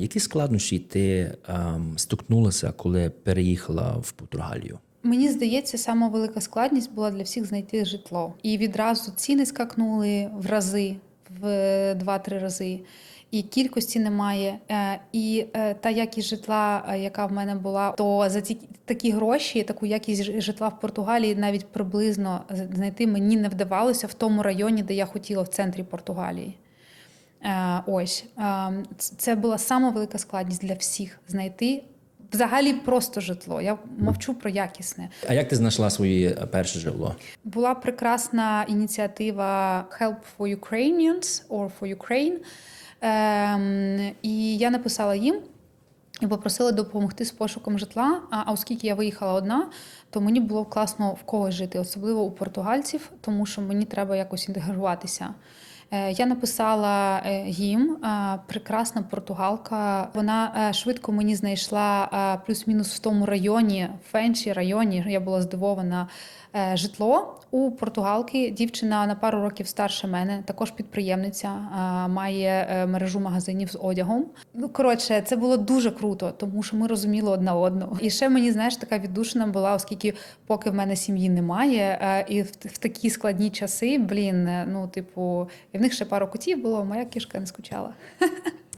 Які складнощі ти ем, стикнулася, коли переїхала в Португалію? Мені здається, сама велика складність була для всіх знайти житло. І відразу ціни скакнули в рази, в 2-3 рази. І кількості немає. Е, І е, та якість житла, е, яка в мене була, то за ці такі гроші, таку якість житла в Португалії навіть приблизно знайти мені не вдавалося в тому районі, де я хотіла в центрі Португалії. Е, Ось Е, це була сама велика складність для всіх знайти взагалі просто житло. Я мовчу про якісне. А як ти знайшла своє е, перше житло? Була прекрасна ініціатива Help for Ukrainians or for Ukraine. Ем, і я написала їм і попросила допомогти з пошуком житла. А, а оскільки я виїхала одна, то мені було класно в когось жити, особливо у португальців, тому що мені треба якось інтегруватися. Е, Я написала е, їм, е, прекрасна португалка. Вона швидко мені знайшла плюс-мінус в тому районі, в Фенчі районі. Я була здивована житло у португалки. Дівчина на пару років старше мене, також підприємниця, має мережу магазинів з одягом. Ну коротше, це було дуже круто, тому що ми розуміли одна одну. І ще мені знаєш, така віддушина була, оскільки поки в мене сім'ї немає, і в, такі складні часи, блін, ну типу, в них ще пару котів було, моя кішка не скучала.